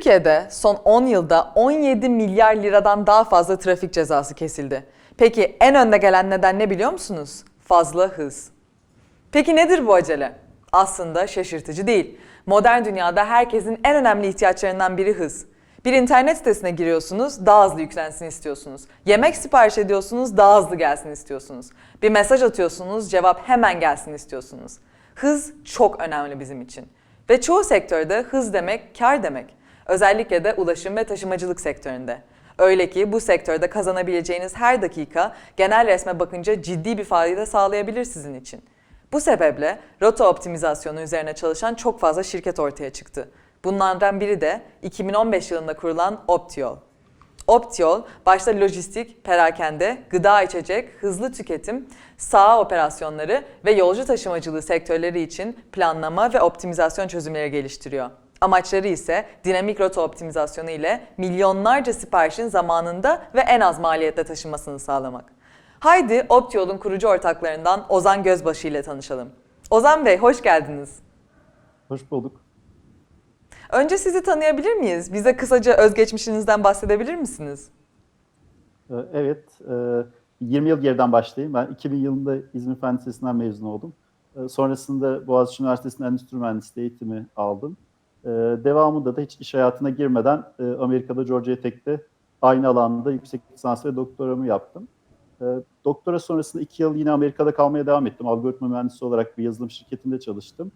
Türkiye'de son 10 yılda 17 milyar liradan daha fazla trafik cezası kesildi. Peki en önde gelen neden ne biliyor musunuz? Fazla hız. Peki nedir bu acele? Aslında şaşırtıcı değil. Modern dünyada herkesin en önemli ihtiyaçlarından biri hız. Bir internet sitesine giriyorsunuz, daha hızlı yüklensin istiyorsunuz. Yemek sipariş ediyorsunuz, daha hızlı gelsin istiyorsunuz. Bir mesaj atıyorsunuz, cevap hemen gelsin istiyorsunuz. Hız çok önemli bizim için. Ve çoğu sektörde hız demek kar demek. Özellikle de ulaşım ve taşımacılık sektöründe. Öyle ki bu sektörde kazanabileceğiniz her dakika genel resme bakınca ciddi bir fayda sağlayabilir sizin için. Bu sebeple rota optimizasyonu üzerine çalışan çok fazla şirket ortaya çıktı. Bunlardan biri de 2015 yılında kurulan Optiyol. Optiyol, başta lojistik, perakende, gıda içecek, hızlı tüketim, saha operasyonları ve yolcu taşımacılığı sektörleri için planlama ve optimizasyon çözümleri geliştiriyor. Amaçları ise dinamik rota optimizasyonu ile milyonlarca siparişin zamanında ve en az maliyetle taşınmasını sağlamak. Haydi Optiyol'un kurucu ortaklarından Ozan Gözbaşı ile tanışalım. Ozan Bey hoş geldiniz. Hoş bulduk. Önce sizi tanıyabilir miyiz? Bize kısaca özgeçmişinizden bahsedebilir misiniz? Ee, Evet, e, 20 yıl geriden başlayayım. Ben 2000 yılında İzmir Fen Lisesi'nden mezun oldum. E, Sonrasında Boğaziçi Üniversitesi'nde endüstri mühendisliği eğitimi aldım. E, Devamında da hiç iş hayatına girmeden e, Amerika'da Georgia Tech'te aynı alanda yüksek lisans ve doktoramı yaptım. E, Doktora sonrasında 2 yıl yine Amerika'da kalmaya devam ettim. Algoritma mühendisi olarak bir yazılım şirketinde çalıştım.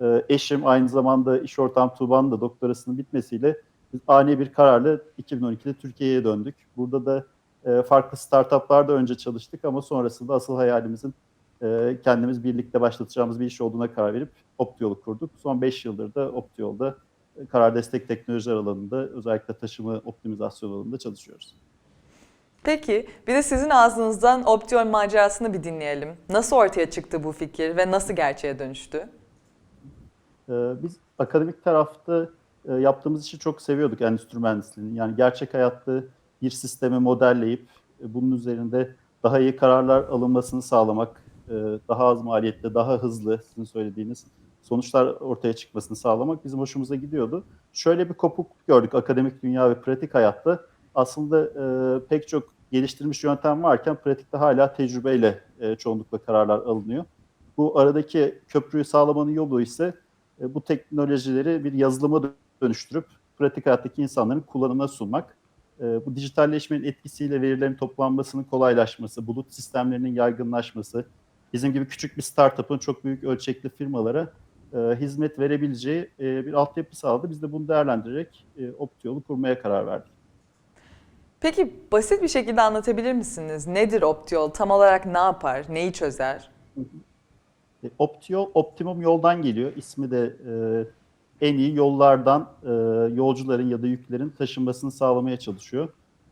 E, Eşim aynı zamanda iş ortağım Tuğba'nın da doktorasının bitmesiyle biz ani bir kararla 2012'de Türkiye'ye döndük. Burada da e, farklı startuplarda önce çalıştık ama sonrasında asıl hayalimizin e, kendimiz birlikte başlatacağımız bir iş olduğuna karar verip Optiyol'u kurduk. Son 5 yıldır da Optiyol'da e, karar destek teknolojiler alanında özellikle taşıma optimizasyon alanında çalışıyoruz. Peki bir de sizin ağzınızdan Optiyol macerasını bir dinleyelim. Nasıl ortaya çıktı bu fikir ve nasıl gerçeğe dönüştü? Ee, Biz akademik tarafta e, yaptığımız işi çok seviyorduk endüstri mühendisliğini. Yani gerçek hayatta bir sistemi modelleyip e, bunun üzerinde daha iyi kararlar alınmasını sağlamak, e, daha az maliyette, daha hızlı sizin söylediğiniz sonuçlar ortaya çıkmasını sağlamak bizim hoşumuza gidiyordu. Şöyle bir kopuk gördük akademik dünya ve pratik hayatta. Aslında e, pek çok geliştirilmiş yöntem varken pratikte hala tecrübeyle e, çoğunlukla kararlar alınıyor. Bu aradaki köprüyü sağlamanın yolu ise e, bu teknolojileri bir yazılıma dönüştürüp pratik hayattaki insanların kullanımına sunmak. E, Bu dijitalleşmenin etkisiyle verilerin toplanmasının kolaylaşması, bulut sistemlerinin yaygınlaşması, bizim gibi küçük bir startup'ın çok büyük ölçekli firmalara e, hizmet verebileceği e, bir altyapı sağladı. Biz de bunu değerlendirerek e, Optiyol'u kurmaya karar verdik. Peki basit bir şekilde anlatabilir misiniz? Nedir Optiyol? Tam olarak ne yapar? Neyi çözer? E, Optiyol, optimum yoldan geliyor. İsmi de e, en iyi yollardan e, yolcuların ya da yüklerin taşınmasını sağlamaya çalışıyor.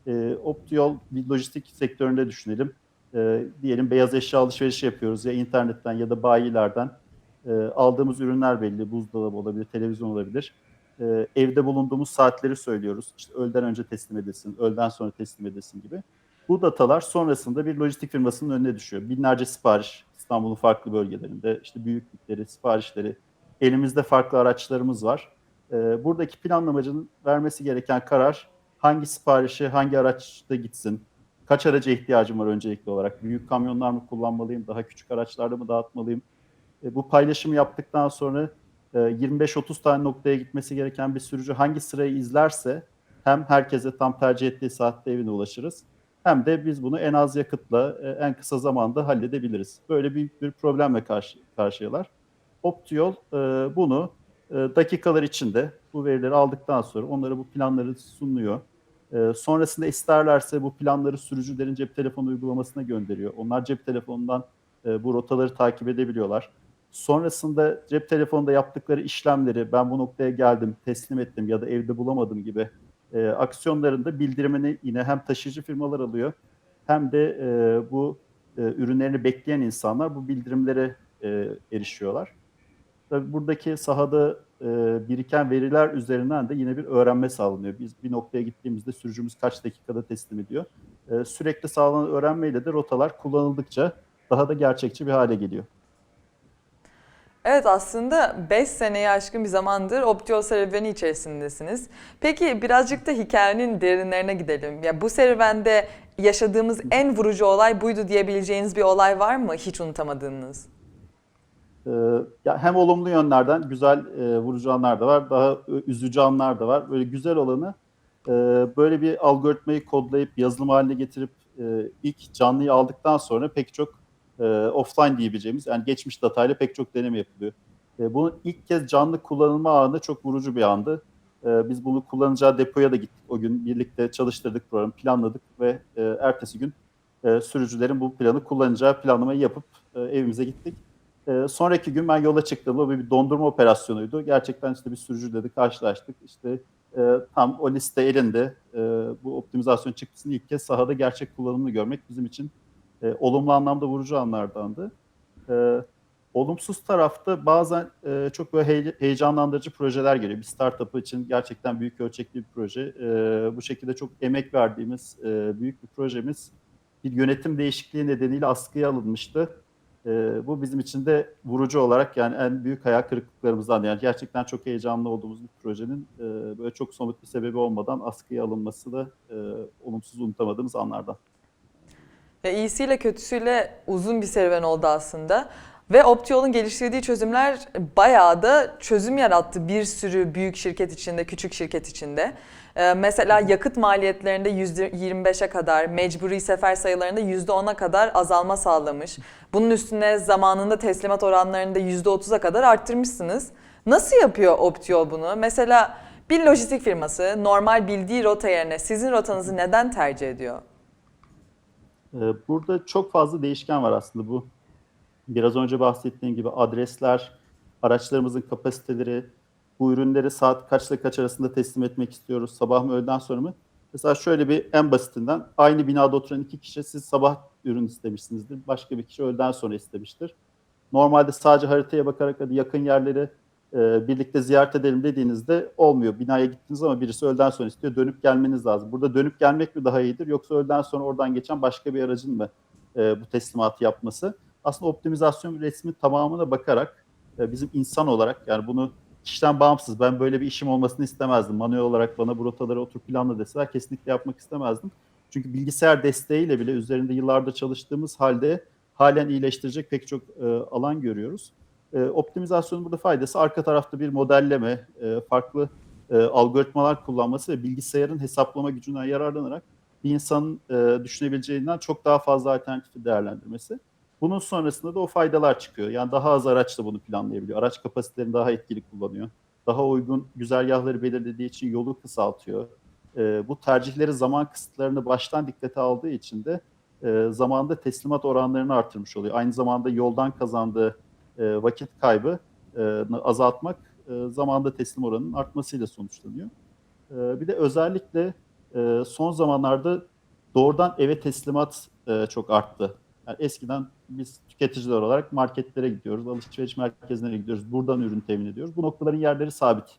E, Optiyol bir lojistik sektöründe düşünelim. E, diyelim beyaz eşya alışverişi yapıyoruz ya internetten ya da bayilerden. E, aldığımız ürünler belli. Buzdolabı olabilir, televizyon olabilir. E, evde bulunduğumuz saatleri söylüyoruz. İşte öğleden önce teslim edilsin, öğleden sonra teslim edilsin gibi. Bu datalar sonrasında bir lojistik firmasının önüne düşüyor. Binlerce sipariş İstanbul'un farklı bölgelerinde, işte büyüklükleri, siparişleri, elimizde farklı araçlarımız var. Ee, buradaki planlamacının vermesi gereken karar hangi siparişi hangi araçta gitsin, kaç araca ihtiyacım var öncelikli olarak, büyük kamyonlar mı kullanmalıyım, daha küçük araçlarda mı dağıtmalıyım? E, bu paylaşımı yaptıktan sonra e, 25-30 tane noktaya gitmesi gereken bir sürücü hangi sırayı izlerse hem herkese tam tercih ettiği saatte evine ulaşırız hem de biz bunu en az yakıtla e, en kısa zamanda halledebiliriz. Böyle büyük bir problemle karşı karşıyalar. Optiyol e, bunu e, dakikalar içinde bu verileri aldıktan sonra onlara bu planları sunuyor. E, sonrasında isterlerse bu planları sürücülerin cep telefonu uygulamasına gönderiyor. Onlar cep telefonundan e, bu rotaları takip edebiliyorlar. Sonrasında cep telefonunda yaptıkları işlemleri ben bu noktaya geldim, teslim ettim ya da evde bulamadım gibi e, aksiyonlarında bildirimini yine hem taşıyıcı firmalar alıyor hem de e, bu e, ürünlerini bekleyen insanlar bu bildirimlere e, erişiyorlar. Tabii buradaki sahada e, biriken veriler üzerinden de yine bir öğrenme sağlanıyor. Biz bir noktaya gittiğimizde sürücümüz kaç dakikada teslim ediyor. E, sürekli sağlanan öğrenmeyle de rotalar kullanıldıkça daha da gerçekçi bir hale geliyor. Evet aslında 5 seneyi aşkın bir zamandır Optiyol serüveni içerisindesiniz. Peki birazcık da hikayenin derinlerine gidelim. Ya bu serüvende yaşadığımız en vurucu olay buydu diyebileceğiniz bir olay var mı hiç unutamadığınız? Ee, ya hem olumlu yönlerden güzel e, vurucu anlar da var, daha üzücü anlar da var. Böyle güzel olanı e, böyle bir algoritmayı kodlayıp yazılım haline getirip e, ilk canlıyı aldıktan sonra pek çok e, offline diyebileceğimiz yani geçmiş datayla pek çok deneme yapılıyor. E, bunun ilk kez canlı kullanılma anı çok vurucu bir andı. E, biz bunu kullanacağı depoya da gittik. O gün birlikte çalıştırdık programı, planladık ve e, ertesi gün e, sürücülerin bu planı kullanacağı planlamayı yapıp e, evimize gittik. Ee, sonraki gün ben yola çıktığımda bir dondurma operasyonuydu. Gerçekten işte bir sürücüyle de karşılaştık. İşte e, tam o liste elinde e, bu optimizasyon çıktısını ilk kez sahada gerçek kullanımını görmek bizim için e, olumlu anlamda vurucu anlardandı. E, olumsuz tarafta bazen e, çok böyle heye- heyecanlandırıcı projeler geliyor. Bir startup için gerçekten büyük ölçekli bir proje. E, bu şekilde çok emek verdiğimiz e, büyük bir projemiz bir yönetim değişikliği nedeniyle askıya alınmıştı. Ee, bu bizim için de vurucu olarak yani en büyük hayal kırıklıklarımızdan yani gerçekten çok heyecanlı olduğumuz bir projenin e, böyle çok somut bir sebebi olmadan askıya alınması da e, olumsuz unutamadığımız anlardan. Ya iyisiyle kötüsüyle uzun bir serüven oldu aslında. Ve Optiyol'un geliştirdiği çözümler bayağı da çözüm yarattı bir sürü büyük şirket içinde, küçük şirket içinde. Ee, mesela yakıt maliyetlerinde %25'e kadar, mecburi sefer sayılarında %10'a kadar azalma sağlamış. Bunun üstüne zamanında teslimat oranlarını da %30'a kadar arttırmışsınız. Nasıl yapıyor Optiyol bunu? Mesela bir lojistik firması normal bildiği rota yerine sizin rotanızı neden tercih ediyor? Ee, Burada çok fazla değişken var aslında bu. Biraz önce bahsettiğim gibi adresler, araçlarımızın kapasiteleri, bu ürünleri saat kaçla kaç arasında teslim etmek istiyoruz, sabah mı öğleden sonra mı? Mesela şöyle bir en basitinden aynı binada oturan iki kişi siz sabah ürün istemişsinizdir, başka bir kişi öğleden sonra istemiştir. Normalde sadece haritaya bakarak hadi yakın yerleri e, birlikte ziyaret edelim dediğinizde olmuyor. Binaya gittiniz ama birisi öğleden sonra istiyor. Dönüp gelmeniz lazım. Burada dönüp gelmek mi daha iyidir yoksa öğleden sonra oradan geçen başka bir aracın mı e, bu teslimatı yapması? Aslında optimizasyon resmi tamamına bakarak e, bizim insan olarak yani bunu kişiden bağımsız ben böyle bir işim olmasını istemezdim. Manuel olarak bana bu rotaları otur planla deseler kesinlikle yapmak istemezdim. Çünkü bilgisayar desteğiyle bile üzerinde yıllardır çalıştığımız halde halen iyileştirecek pek çok e, alan görüyoruz. E, optimizasyonun burada faydası arka tarafta bir modelleme, e, farklı e, algoritmalar kullanması ve bilgisayarın hesaplama gücünden yararlanarak bir insanın e, düşünebileceğinden çok daha fazla alternatifi değerlendirmesi. Bunun sonrasında da o faydalar çıkıyor. Yani daha az araçla bunu planlayabiliyor. Araç kapasitelerini daha etkili kullanıyor. Daha uygun güzergahları belirlediği için yolu kısaltıyor. E, bu tercihleri zaman kısıtlarını baştan dikkate aldığı için de e, zamanda teslimat oranlarını artırmış oluyor. Aynı zamanda yoldan kazandığı e, vakit kaybı e, azaltmak e, zamanda teslim oranının artmasıyla sonuçlanıyor. E, bir de özellikle e, son zamanlarda doğrudan eve teslimat e, çok arttı. Yani eskiden biz tüketiciler olarak marketlere gidiyoruz, alışveriş merkezlerine gidiyoruz, buradan ürün temin ediyoruz. Bu noktaların yerleri sabit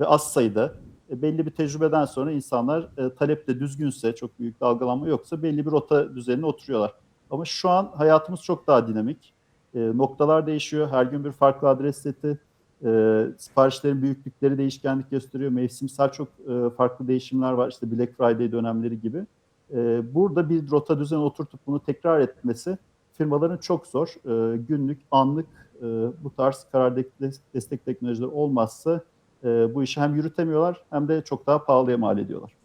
ve az sayıda. E, belli bir tecrübeden sonra insanlar e, talepte düzgünse, çok büyük dalgalanma yoksa belli bir rota düzenine oturuyorlar. Ama şu an hayatımız çok daha dinamik. E, noktalar değişiyor. Her gün bir farklı adres seti. E, siparişlerin büyüklükleri değişkenlik gösteriyor. Mevsimsel çok e, farklı değişimler var. İşte Black Friday dönemleri gibi. E, burada bir rota düzeni oturtup bunu tekrar etmesi firmaların çok zor. E, günlük, anlık e, bu tarz karar de- destek teknolojileri olmazsa e, bu işi hem yürütemiyorlar hem de çok daha pahalıya mal ediyorlar.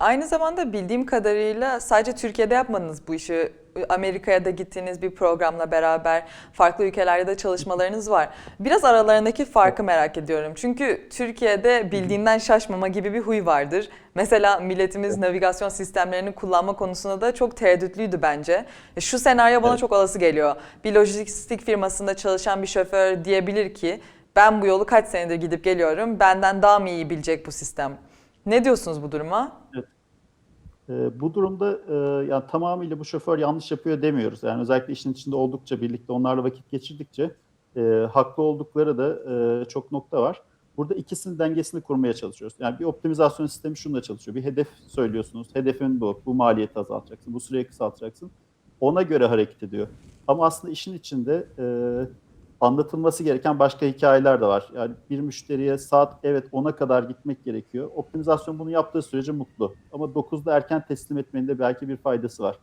Aynı zamanda bildiğim kadarıyla sadece Türkiye'de yapmadınız bu işi. Amerika'ya da gittiğiniz bir programla beraber farklı ülkelerde de çalışmalarınız var. Biraz aralarındaki farkı merak ediyorum. Çünkü Türkiye'de bildiğinden şaşmama gibi bir huy vardır. Mesela milletimiz navigasyon sistemlerini kullanma konusunda da çok tereddütlüydü bence. E, Şu senaryo bana Evet. çok olası geliyor. Bir lojistik firmasında çalışan bir şoför diyebilir ki ben bu yolu kaç senedir gidip geliyorum. Benden daha mı iyi bilecek bu sistem? Ne diyorsunuz bu duruma? E, bu durumda e, yani tamamıyla bu şoför yanlış yapıyor demiyoruz. Yani özellikle işin içinde oldukça birlikte onlarla vakit geçirdikçe e, haklı oldukları da e, çok nokta var. Burada ikisinin dengesini kurmaya çalışıyoruz. Yani bir optimizasyon sistemi şununla çalışıyor. Bir hedef söylüyorsunuz. Hedefin bu. Bu maliyeti azaltacaksın. Bu süreyi kısaltacaksın. Ona göre hareket ediyor. Ama aslında işin içinde e, anlatılması gereken başka hikayeler de var. Yani bir müşteriye saat evet 10'a kadar gitmek gerekiyor. Optimizasyon bunu yaptığı sürece mutlu. Ama 9'da erken teslim etmenin de belki bir faydası var.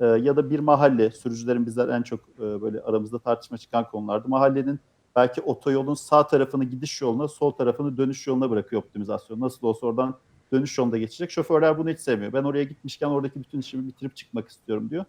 Ee, ya da bir mahalle, sürücülerin bizler en çok e, böyle aramızda tartışma çıkan konulardı. Mahallenin belki otoyolun sağ tarafını gidiş yoluna, sol tarafını dönüş yoluna bırakıyor optimizasyon. Nasıl olsa oradan dönüş yolunda geçecek. Şoförler bunu hiç sevmiyor. Ben oraya gitmişken oradaki bütün işimi bitirip çıkmak istiyorum diyor.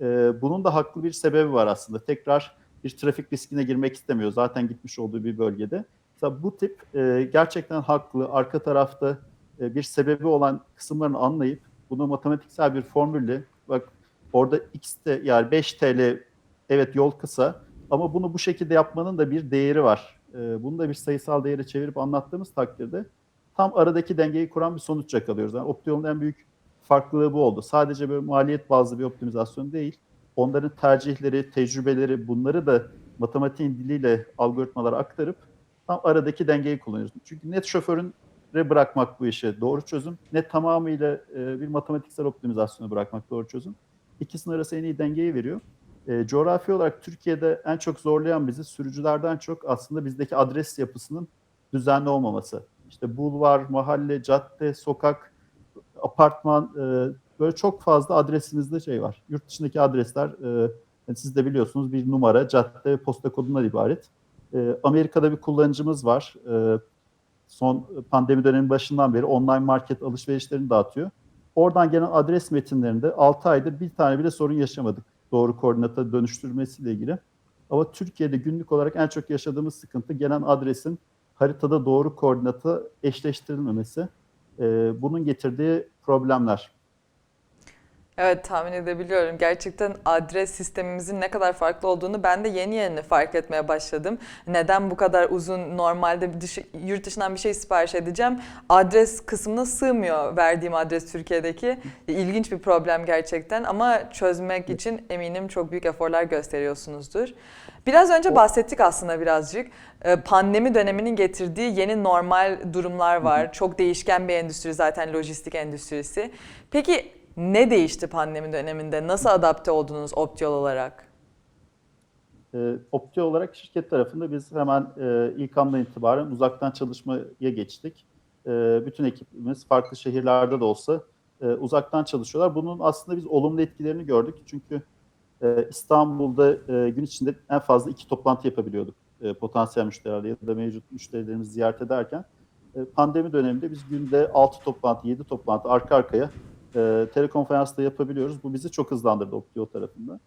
Ee, bunun da haklı bir sebebi var aslında. Tekrar bir trafik riskine girmek istemiyor. Zaten gitmiş olduğu bir bölgede. Mesela bu tip e, gerçekten haklı, arka tarafta e, bir sebebi olan kısımlarını anlayıp bunu matematiksel bir formülle bak orada x de yani 5 TL evet yol kısa ama bunu bu şekilde yapmanın da bir değeri var. E, bunu da bir sayısal değere çevirip anlattığımız takdirde tam aradaki dengeyi kuran bir sonuç yakalıyoruz. Yani Optiyol'un en büyük farklılığı bu oldu. Sadece böyle maliyet bazlı bir optimizasyon değil. Onların tercihleri, tecrübeleri bunları da matematiğin diliyle algoritmalara aktarıp tam aradaki dengeyi kullanıyoruz. Çünkü net şoförüne bırakmak bu işe doğru çözüm, net tamamıyla e, bir matematiksel optimizasyonu bırakmak doğru çözüm. İkisinin arası en iyi dengeyi veriyor. E, coğrafi olarak Türkiye'de en çok zorlayan bizi sürücülerden çok aslında bizdeki adres yapısının düzenli olmaması. İşte bulvar, mahalle, cadde, sokak, apartman e, böyle çok fazla adresimizde şey var. Yurt dışındaki adresler e, siz de biliyorsunuz bir numara, cadde, posta kodundan ibaret. E, Amerika'da bir kullanıcımız var. E, son pandemi dönemi başından beri online market alışverişlerini dağıtıyor. Oradan gelen adres metinlerinde 6 aydır bir tane bile sorun yaşamadık. Doğru koordinata dönüştürmesiyle ilgili. Ama Türkiye'de günlük olarak en çok yaşadığımız sıkıntı gelen adresin haritada doğru koordinata eşleştirilmemesi. E, bunun getirdiği problemler. Evet tahmin edebiliyorum. Gerçekten adres sistemimizin ne kadar farklı olduğunu ben de yeni yeni fark etmeye başladım. Neden bu kadar uzun normalde dışı, yurt dışından bir şey sipariş edeceğim. Adres kısmına sığmıyor verdiğim adres Türkiye'deki. İlginç bir problem gerçekten ama çözmek için eminim çok büyük eforlar gösteriyorsunuzdur. Biraz önce bahsettik aslında birazcık. Ee, Pandemi döneminin getirdiği yeni normal durumlar var. Çok değişken bir endüstri zaten lojistik endüstrisi. Peki ne değişti pandemi döneminde? Nasıl adapte oldunuz Optiyol olarak? E, Opti olarak şirket tarafında biz hemen e, ilk andan itibaren uzaktan çalışmaya geçtik. E, bütün ekibimiz farklı şehirlerde de olsa e, uzaktan çalışıyorlar. Bunun aslında biz olumlu etkilerini gördük. Çünkü e, İstanbul'da e, gün içinde en fazla iki toplantı yapabiliyorduk. E, potansiyel müşterilerle ya da mevcut müşterilerimizi ziyaret ederken. E, pandemi döneminde biz günde 6 toplantı, 7 toplantı arka arkaya e, telekonferansla yapabiliyoruz. Bu bizi çok hızlandırdı Optio tarafında.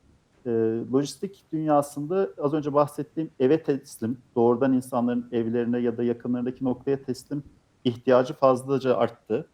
E, lojistik dünyasında az önce bahsettiğim eve teslim, doğrudan insanların evlerine ya da yakınlarındaki noktaya teslim ihtiyacı fazlaca arttı.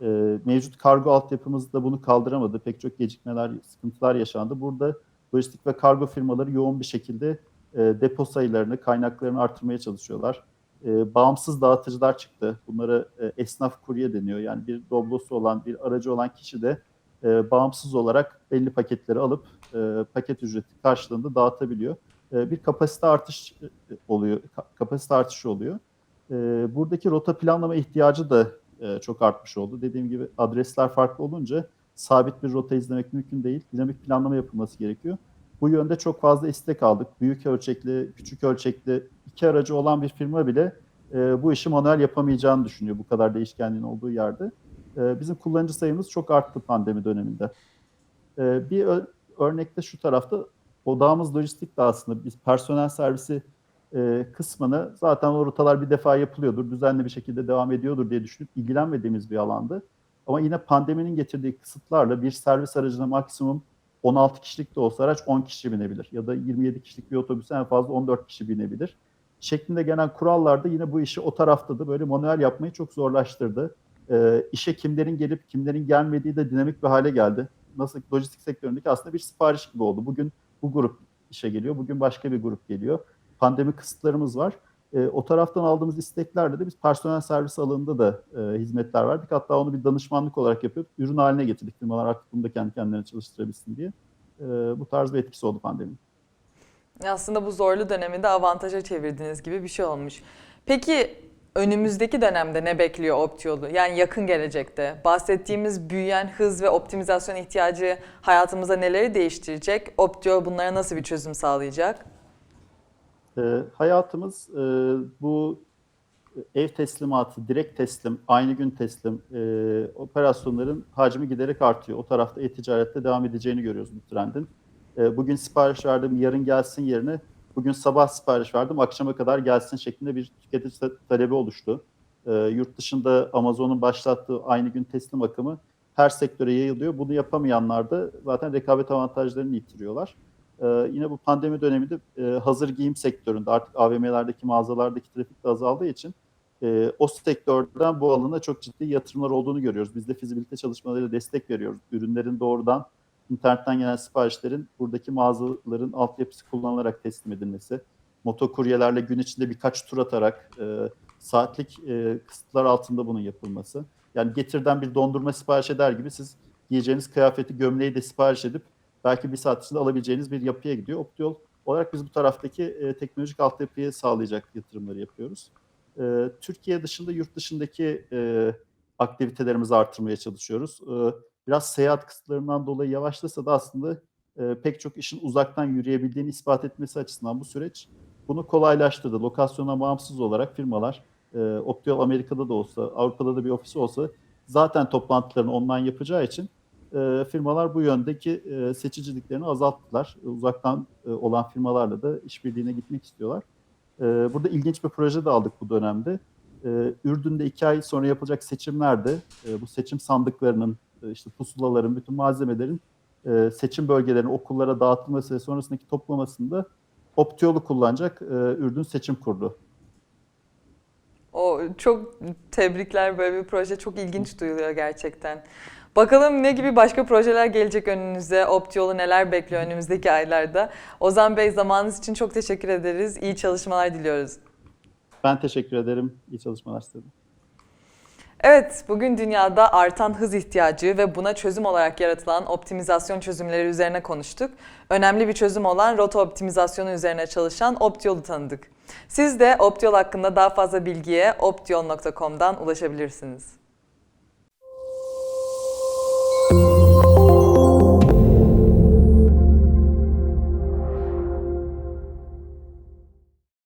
E, mevcut kargo altyapımız da bunu kaldıramadı. Pek çok gecikmeler, sıkıntılar yaşandı. Burada lojistik ve kargo firmaları yoğun bir şekilde e, depo sayılarını, kaynaklarını artırmaya çalışıyorlar. E, bağımsız dağıtıcılar çıktı. Bunlara e, esnaf kurye deniyor. Yani bir doblosu olan, bir aracı olan kişi de e, bağımsız olarak belli paketleri alıp e, paket ücreti karşılığında dağıtabiliyor. E, bir kapasite artış e, oluyor, ka- kapasite artışı oluyor. E, buradaki rota planlama ihtiyacı da e, çok artmış oldu. Dediğim gibi adresler farklı olunca sabit bir rota izlemek mümkün değil. Dinamik planlama yapılması gerekiyor. Bu yönde çok fazla istek aldık. Büyük ölçekli, küçük ölçekli iki aracı olan bir firma bile e, bu işi manuel yapamayacağını düşünüyor bu kadar değişkenliğin olduğu yerde. E, bizim kullanıcı sayımız çok arttı pandemi döneminde. E, bir örnekte şu tarafta odağımız lojistik de aslında biz personel servisi e, kısmını zaten o rotalar bir defa yapılıyordur, düzenli bir şekilde devam ediyordur diye düşünüp ilgilenmediğimiz bir alandı. Ama yine pandeminin getirdiği kısıtlarla bir servis aracına maksimum 16 kişilik de olsa araç 10 kişi binebilir. Ya da 27 kişilik bir otobüse en fazla 14 kişi binebilir. Şeklinde gelen kurallar da yine bu işi o tarafta da böyle manuel yapmayı çok zorlaştırdı. Ee, işe kimlerin gelip kimlerin gelmediği de dinamik bir hale geldi. Nasıl lojistik sektöründeki aslında bir sipariş gibi oldu. Bugün bu grup işe geliyor, bugün başka bir grup geliyor. Pandemi kısıtlarımız var. Ee, o taraftan aldığımız isteklerle de biz personel servis alanında da e, hizmetler verdik. Hatta onu bir danışmanlık olarak yapıp ürün haline getirdik. Firmalar artık bunu da kendi kendilerine çalıştırabilsin diye. Ee, bu tarz bir etkisi oldu pandeminin. Aslında bu zorlu dönemi de avantaja çevirdiğiniz gibi bir şey olmuş. Peki önümüzdeki dönemde ne bekliyor Optiyol'u? Yani yakın gelecekte bahsettiğimiz büyüyen hız ve optimizasyon ihtiyacı hayatımıza neleri değiştirecek? Optiyol bunlara nasıl bir çözüm sağlayacak? E, hayatımız e, bu ev teslimatı, direkt teslim, aynı gün teslim e, operasyonların hacmi giderek artıyor. O tarafta e-ticarette devam edeceğini görüyoruz bu trendin. E, bugün sipariş verdim, yarın gelsin yerine bugün sabah sipariş verdim, akşama kadar gelsin şeklinde bir tüketici ta- talebi oluştu. E, yurt dışında Amazon'un başlattığı aynı gün teslim akımı her sektöre yayılıyor. Bunu yapamayanlar da zaten rekabet avantajlarını yitiriyorlar. Ee, yine bu pandemi döneminde e, hazır giyim sektöründe artık AVM'lerdeki mağazalardaki trafik de azaldığı için e, o sektörden bu alana çok ciddi yatırımlar olduğunu görüyoruz. Biz de fizibilite çalışmalarıyla destek veriyoruz. Ürünlerin doğrudan internetten gelen siparişlerin buradaki mağazaların altyapısı kullanılarak teslim edilmesi, motokuryelerle gün içinde birkaç tur atarak e, saatlik e, kısıtlar altında bunun yapılması. Yani getirden bir dondurma sipariş eder gibi siz giyeceğiniz kıyafeti, gömleği de sipariş edip belki bir saat içinde alabileceğiniz bir yapıya gidiyor. Optiyol olarak biz bu taraftaki e, teknolojik altyapıyı sağlayacak yatırımları yapıyoruz. E, Türkiye dışında yurt dışındaki e, aktivitelerimizi artırmaya çalışıyoruz. E, biraz seyahat kısıtlarından dolayı yavaşlasa da aslında e, pek çok işin uzaktan yürüyebildiğini ispat etmesi açısından bu süreç bunu kolaylaştırdı. Lokasyona bağımsız olarak firmalar, e, Optiyol Amerika'da da olsa, Avrupa'da da bir ofisi olsa zaten toplantılarını online yapacağı için e, firmalar bu yöndeki e, seçiciliklerini azalttılar. E, Uzaktan e, olan firmalarla da işbirliğine gitmek istiyorlar. E, burada ilginç bir proje de aldık bu dönemde. E, Ürdün'de iki ay sonra yapılacak seçimlerde e, bu seçim sandıklarının, işte pusulaların, bütün malzemelerin e, seçim bölgelerine, okullara dağıtılması ve sonrasındaki toplamasında Optiyol'u kullanacak e, Ürdün Seçim Kurulu. O çok tebrikler böyle bir proje çok ilginç duyuluyor gerçekten. Bakalım ne gibi başka projeler gelecek önünüze, Optiyol'u neler bekliyor önümüzdeki aylarda. Ozan Bey zamanınız için çok teşekkür ederiz. İyi çalışmalar diliyoruz. Ben teşekkür ederim. İyi çalışmalar size. Evet, bugün dünyada artan hız ihtiyacı ve buna çözüm olarak yaratılan optimizasyon çözümleri üzerine konuştuk. Önemli bir çözüm olan rota optimizasyonu üzerine çalışan Optiyol'u tanıdık. Siz de Optiyol hakkında daha fazla bilgiye optiyol.com'dan ulaşabilirsiniz.